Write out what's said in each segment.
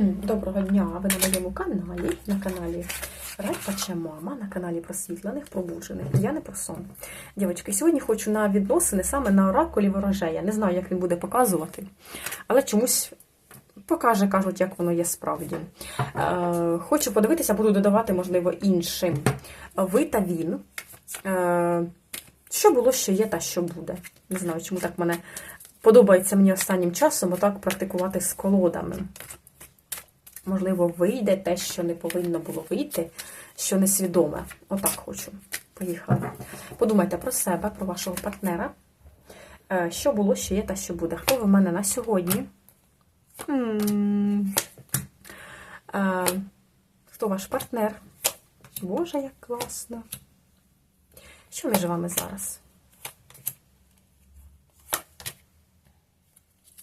Доброго дня! Ви на моєму каналі, на каналі Райпача Мама, на каналі просвітлених, пробуджених. Я не про сон. Дівчатки, сьогодні хочу на відносини саме на оракулі ворожея. Не знаю, як він буде показувати, але чомусь покаже, кажуть, як воно є справді. Е, хочу подивитися, буду додавати, можливо, іншим. Ви та він. Е, що було, що є, та що буде. Не знаю, чому так мене подобається мені останнім часом отак практикувати з колодами. Можливо, вийде те, що не повинно було вийти, що несвідоме. Отак хочу. Поїхали. Подумайте про себе, про вашого партнера. Е, Що було, що є та що буде. Хто в мене на сьогодні? Е, Хто ваш партнер? Боже, як класно. Що між вами зараз?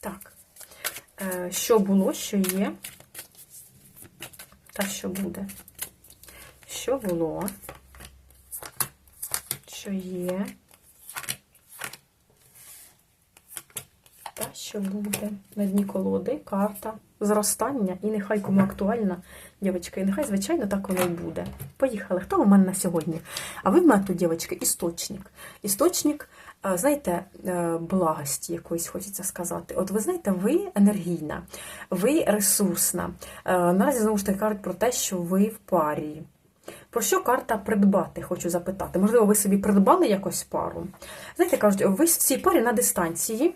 Так. Е, Що було, що є? Що буде? Що було? Що є? Та що буде? На дні колоди, карта, зростання, і нехай кому актуальна, дівчатка, і нехай, звичайно, так воно і буде. Поїхали. Хто у мене на сьогодні? А ви в мене тут, дівчатки, істочник. Істочник, знаєте, е, благості якоїсь хочеться сказати. От ви знаєте, ви енергійна, ви ресурсна. Е, Наразі знову ж таки кажуть про те, що ви в парі. Про що карта придбати, хочу запитати. Можливо, ви собі придбали якось пару. Знаєте, кажуть, ви в цій парі на дистанції,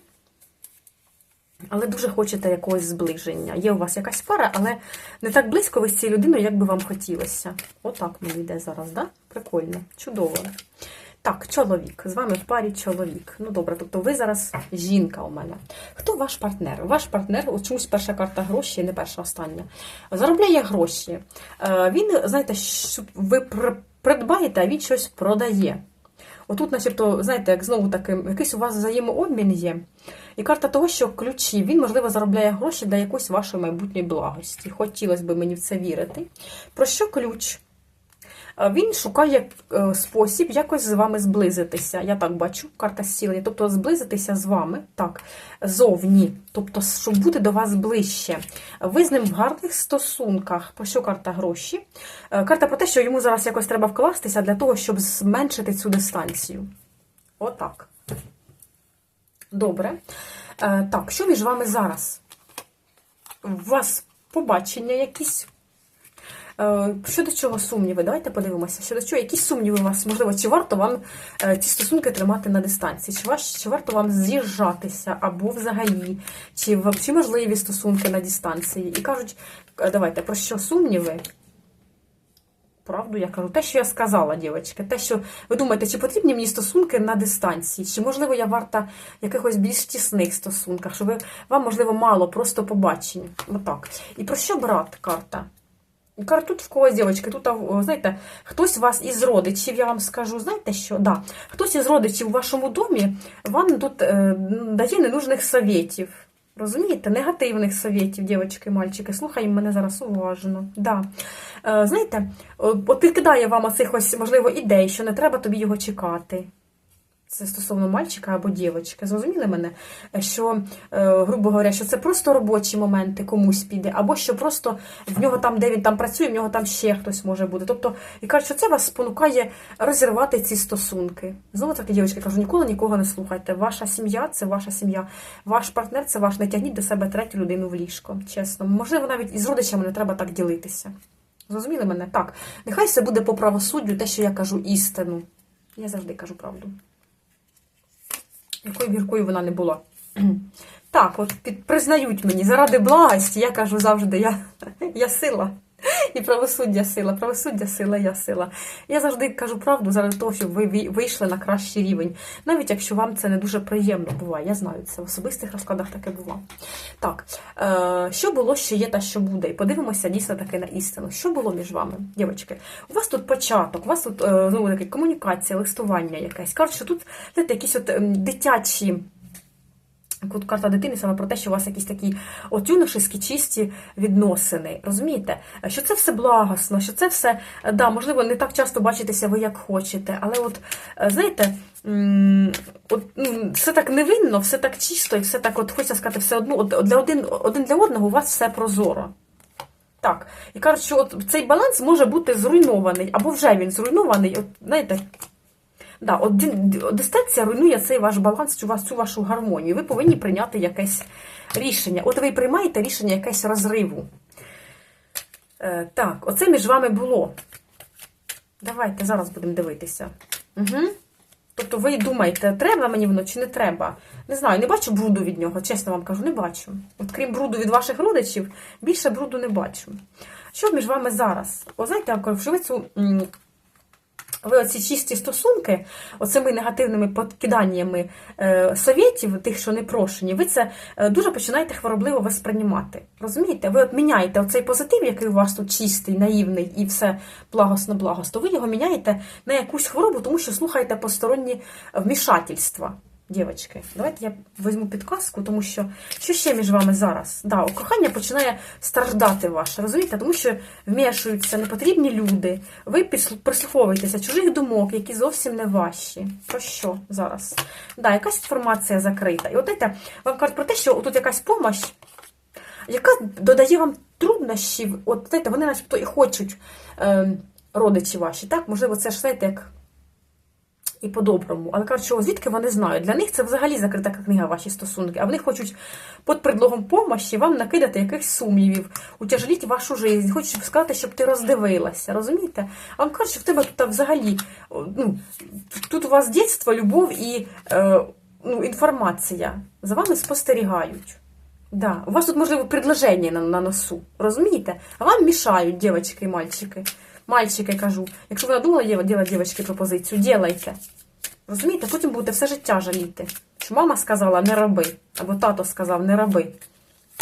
але дуже хочете якогось зближення. Є у вас якась пара, але не так близько ви з цією людиною, як би вам хотілося. Отак мені йде зараз, да? Прикольно, чудово. Так, чоловік. З вами в парі чоловік. Ну добре, тобто ви зараз жінка у мене. Хто ваш партнер? Ваш партнер, чомусь перша карта гроші, не перша остання. Заробляє гроші. Е, Він, знаєте, ви придбаєте, а він щось продає. Отут, начебто, знаєте, як знову таки, якийсь у вас взаємообмін є. І карта того, що ключі, він, можливо, заробляє гроші для якоїсь вашої майбутньої благості. Хотілося б мені в це вірити. Про що ключ? Він шукає е, спосіб якось з вами зблизитися. Я так бачу, карта зцілення. Тобто зблизитися з вами, так, зовні. Тобто, щоб бути до вас ближче. Ви з ним в гарних стосунках. Про що карта гроші? Е, Карта про те, що йому зараз якось треба вкластися для того, щоб зменшити цю дистанцію. Отак. Добре. Е, Так, що між вами зараз? У вас побачення якісь? Е, Щодо чого сумніви? Давайте подивимося. Щодо чого, якісь сумніви у вас, можливо, чи варто вам е, ці стосунки тримати на дистанції? Чи, ваш, чи варто вам з'їжджатися або взагалі? Чи, чи можливі стосунки на дистанції? І кажуть, е, давайте, про що сумніви? Правду я кажу, те, що я сказала, дівчатки, те, що ви думаєте, чи потрібні мені стосунки на дистанції, чи можливо я варта якихось більш тісних стосунках, що ви вам можливо мало просто побачень. Отак. І про що брат карта? Тут в когось, дівчатки, тут, знаєте, хтось вас із родичів, я вам скажу, знаєте що? Да, хтось із родичів у вашому домі вам тут е, дає ненужних совєтів. Розумієте, негативних совєтів, дівчатки, мальчики, слухаємо мене зараз уважно. Да. Е, знаєте, от підкидає вам оцих ось, можливо, ідей, що не треба тобі його чекати. Це стосовно мальчика або дівчинки. Зрозуміли мене? Що, е, грубо говоря, що це просто робочі моменти комусь піде, або що просто в нього там, де він там працює, в нього там ще хтось може бути. Тобто, і кажуть, що це вас спонукає розірвати ці стосунки. Знову таки, дівчатки, кажу, ніколи нікого не слухайте. Ваша сім'я це ваша сім'я, ваш партнер це ваш. Не тягніть до себе третю людину в ліжко. Чесно. Можливо, навіть із родичами не треба так ділитися. Зрозуміли мене? Так. Нехай все буде по правосуддю, те, що я кажу істину. Я завжди кажу правду якою гіркою вона не була. Так, от під, признають мені, заради благості, я кажу завжди, я, я сила. І правосуддя сила, правосуддя сила, я сила. Я завжди кажу правду заради того, щоб ви вийшли на кращий рівень. Навіть якщо вам це не дуже приємно буває. Я знаю це в особистих розкладах таке буває. Так, е, що було, що є та що буде. І подивимося дійсно таки на істину. Що було між вами, дівчатки? У вас тут початок, у вас тут е, знову таки комунікація, листування якесь. Кажуть, що тут знаєте, якісь от ем, дитячі. Тут карта дитини саме про те, що у вас якісь такі от юношеські чисті відносини. Розумієте? Що це все благосно, що це все, да, можливо, не так часто бачитеся ви як хочете, але от, е, знаєте, от, ну, все так невинно, все так чисто, і все так, от хочеться сказати, все одно, от для один, один для одного у вас все прозоро. Так. І кажуть, що от цей баланс може бути зруйнований, або вже він зруйнований. От, знаєте, да, от дистанція руйнує цей ваш баланс, цю, вас- цю вашу гармонію. Ви повинні прийняти якесь рішення. От ви приймаєте рішення якесь розриву. Е, так, оце між вами було. Давайте зараз будемо дивитися. Угу. Тобто ви думаєте, треба мені воно чи не треба? Не знаю, не бачу бруду від нього, чесно вам кажу, не бачу. От крім бруду від ваших родичів, більше бруду не бачу. Що між вами зараз? О, знаєте, я вам ви цю. Ви оці чисті стосунки, оцими негативними подкиданнями е, совєтів, тих, що не прошені, ви це е, дуже починаєте хворобливо восприймати. Розумієте? Ви от міняєте оцей позитив, який у вас тут чистий, наївний і все благосно-благосно, ви його міняєте на якусь хворобу, тому що слухаєте посторонні вмішательства. Дівчатки, давайте я візьму підказку, тому що що ще між вами зараз? Да, кохання починає страждати ваше, розумієте? Тому що вмішуються непотрібні люди, ви прислуховуєтеся чужих думок, які зовсім не ваші. Про що зараз? Да, якась інформація закрита. І от знаєте, вам кажуть про те, що тут якась помощь, яка додає вам труднощів, от знаєте, вони начебто і хочуть е, родичі ваші, так? Можливо, це ж знаєте, як і по-доброму. Але кажуть, що звідки вони знають? Для них це взагалі закрита книга, ваші стосунки, а вони хочуть під предлогом помощі вам накидати якихось сумнівів, утяжеліть вашу життя, хочуть сказати, щоб ти роздивилася, розумієте? А вам кажуть, що в тебе тут взагалі ну, тут у вас дитинство, любов і е, ну, інформація. За вами спостерігають. Да. У вас тут, можливо, предложення на, на носу, розумієте? А вам мішають дівчатки і мальчики. Мальчики, кажу, якщо ви надумали робити дівчатки пропозицію, ділайте. Розумієте, потім будете все життя жаліти. Що мама сказала не роби, або тато сказав не роби.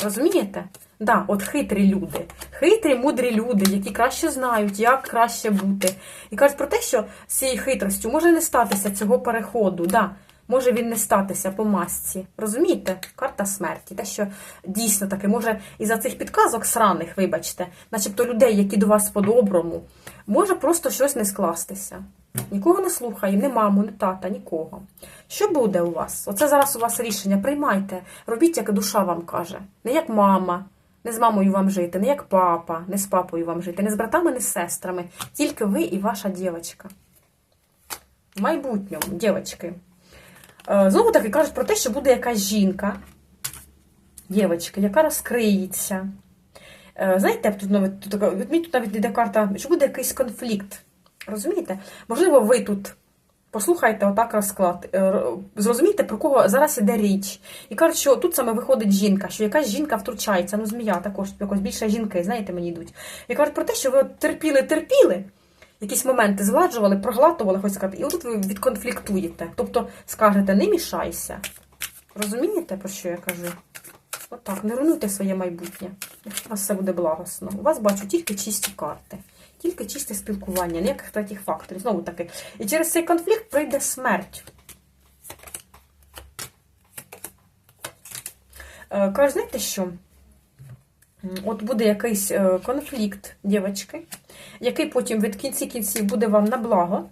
Розумієте? Да, от хитрі люди, хитрі, мудрі люди, які краще знають, як краще бути. І кажуть про те, що з цією хитростю може не статися цього переходу. Да, може він не статися по масці. Розумієте? Карта смерті. Те, що дійсно таки, може, із-за цих підказок сраних, вибачте, начебто людей, які до вас по-доброму, може просто щось не скластися. Нікого не слухає, ні маму, ні тата, нікого. Що буде у вас? Оце зараз у вас рішення. Приймайте, робіть, як душа вам каже. Не як мама, не з мамою вам жити, не як папа, не з папою вам жити, не з братами, не з сестрами. Тільки ви і ваша дівчинка. В майбутньому, дівчатки. Е, Знову таки кажуть про те, що буде якась жінка, дівчинка, яка розкриється. Е, Знаєте, тут навіть тут, навіть йде карта, що буде якийсь конфлікт. Розумієте? Можливо, ви тут послухайте отак розклад, е, зрозумієте, про кого зараз іде річ. І кажуть, що тут саме виходить жінка, що якась жінка втручається, ну змія також якось більше жінки, знаєте, мені йдуть. І кажуть про те, що ви терпіли, терпіли, якісь моменти згладжували, проглатували, хоч сказати, і отут ви відконфліктуєте. Тобто скажете, не мішайся. Розумієте, про що я кажу? Отак, не руйнуйте своє майбутнє. У вас все буде благосно. У вас бачу тільки чисті карти, тільки чисте спілкування, ніяких третіх факторів. Знову таки. І через цей конфлікт прийде смерть. Е, Кажуть, знаєте що? От буде якийсь е, конфлікт, дівчатки, який потім від кінці кінців буде вам на благо.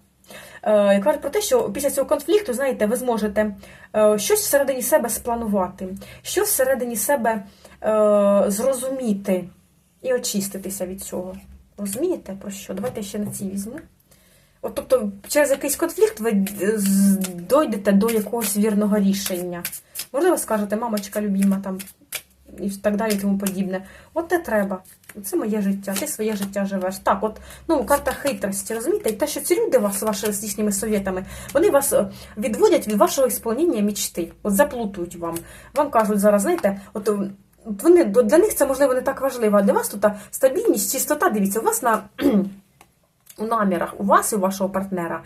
Е, Кажуть про те, що після цього конфлікту, знаєте, ви зможете е, щось всередині себе спланувати, щось всередині себе е, зрозуміти і очиститися від цього. Розумієте про що? Давайте я ще на цій візьму. От, тобто, через якийсь конфлікт ви дойдете до якогось вірного рішення. Можливо, скажете, мамочка любима там і так далі, і тому подібне. От те треба. Це моє життя, ти своє життя живеш. Так, от, ну, карта хитрості, розумієте? І те, що ці люди вас, ваші, з їхніми совєтами, вони вас е, відводять від вашого ісполнення мічти. От заплутують вам. Вам кажуть зараз, знаєте, от Вони для них це можливо не так важливо, а для вас тут стабільність, чистота. Дивіться, у вас на у намірах у вас і у вашого партнера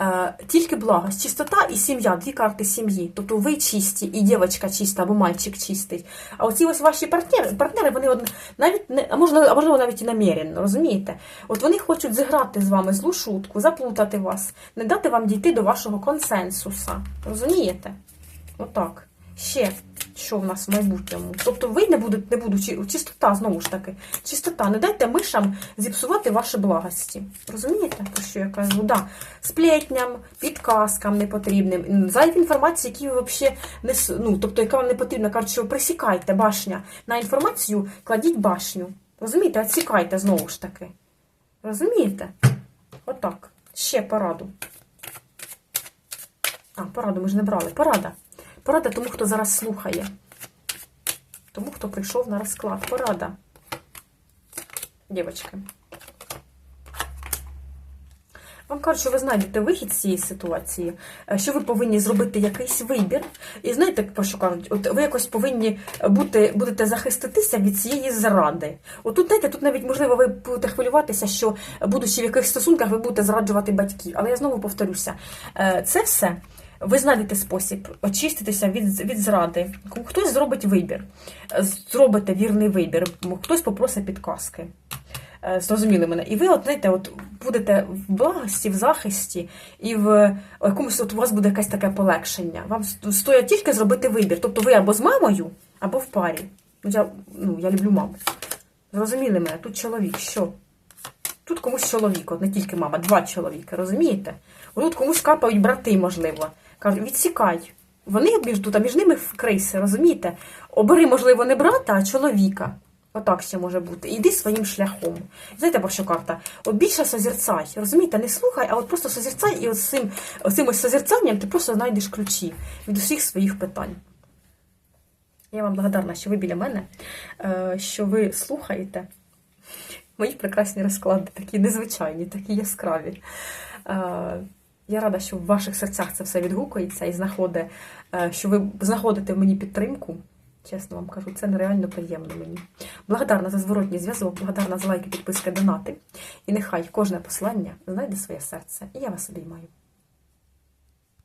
е, тільки благость, чистота і сім'я, дві карти сім'ї. Тобто ви чисті, і дівчинка чиста, або мальчик чистий. А оці ось ваші партнери, партнери вони навіть не, а можливо, можливо навіть і наміренно, розумієте? От вони хочуть зіграти з вами злу шутку, заплутати вас, не дати вам дійти до вашого консенсуса. Розумієте? Отак. Ще що в нас в майбутньому. Тобто ви не будете, не будучи, чистота, знову ж таки, чистота. Не дайте мишам зіпсувати ваші благості. Розумієте, про що я кажу? Да. Сплетням, підказкам непотрібним, зайві інформації, які ви взагалі не ну, тобто, яка вам не потрібна, кажуть, що присікайте башня. На інформацію кладіть башню. Розумієте, відсікайте знову ж таки. Розумієте? Отак. Ще пораду. А, пораду ми ж не брали. Порада. Порада тому, хто зараз слухає. Тому, хто прийшов на розклад. Порада. Дівчатки. Вам кажуть, що ви знайдете вихід з цієї ситуації, е, що ви повинні зробити якийсь вибір. І знаєте, про що кажуть? От ви якось повинні бути, будете захиститися від цієї зради. От тут, знаєте, тут навіть можливо ви будете хвилюватися, що будучи в якихось стосунках, ви будете зраджувати батьків. Але я знову повторюся, е, це все. Ви знайдете спосіб очиститися від, від зради. Хтось зробить вибір, зробите вірний вибір, хтось попросить підказки. Е, Зрозуміли мене. І ви, от, знаєте, от будете в благості, в захисті, і в якомусь от у вас буде якесь таке полегшення. Вам ст- стоїть тільки зробити вибір. Тобто ви або з мамою, або в парі. Ну, я, ну, я люблю маму. Зрозуміли мене, тут чоловік, що? Тут комусь чоловік, от не тільки мама, два чоловіки, розумієте? Тут комусь капають брати, можливо. Кажуть, відсікай. Вони між тут, а між ними криси, розумієте? Обери, можливо, не брата, а чоловіка. Отак ще може бути. Іди своїм шляхом. Знаєте, про що карта? От більше созерцай. Розумієте, не слухай, а от просто созерцай, і от цим, цим ось созерцанням ти просто знайдеш ключі від усіх своїх питань. Я вам благодарна, що ви біля мене, е, що ви слухаєте мої прекрасні розклади, такі незвичайні, такі яскраві. Я рада, що в ваших серцях це все відгукується і знаходить, е, що ви знаходите в мені підтримку. Чесно вам кажу, це нереально приємно мені. Благодарна за зворотній зв'язок, благодарна за лайки, підписки, донати. І нехай кожне послання знайде своє серце. І я вас обіймаю.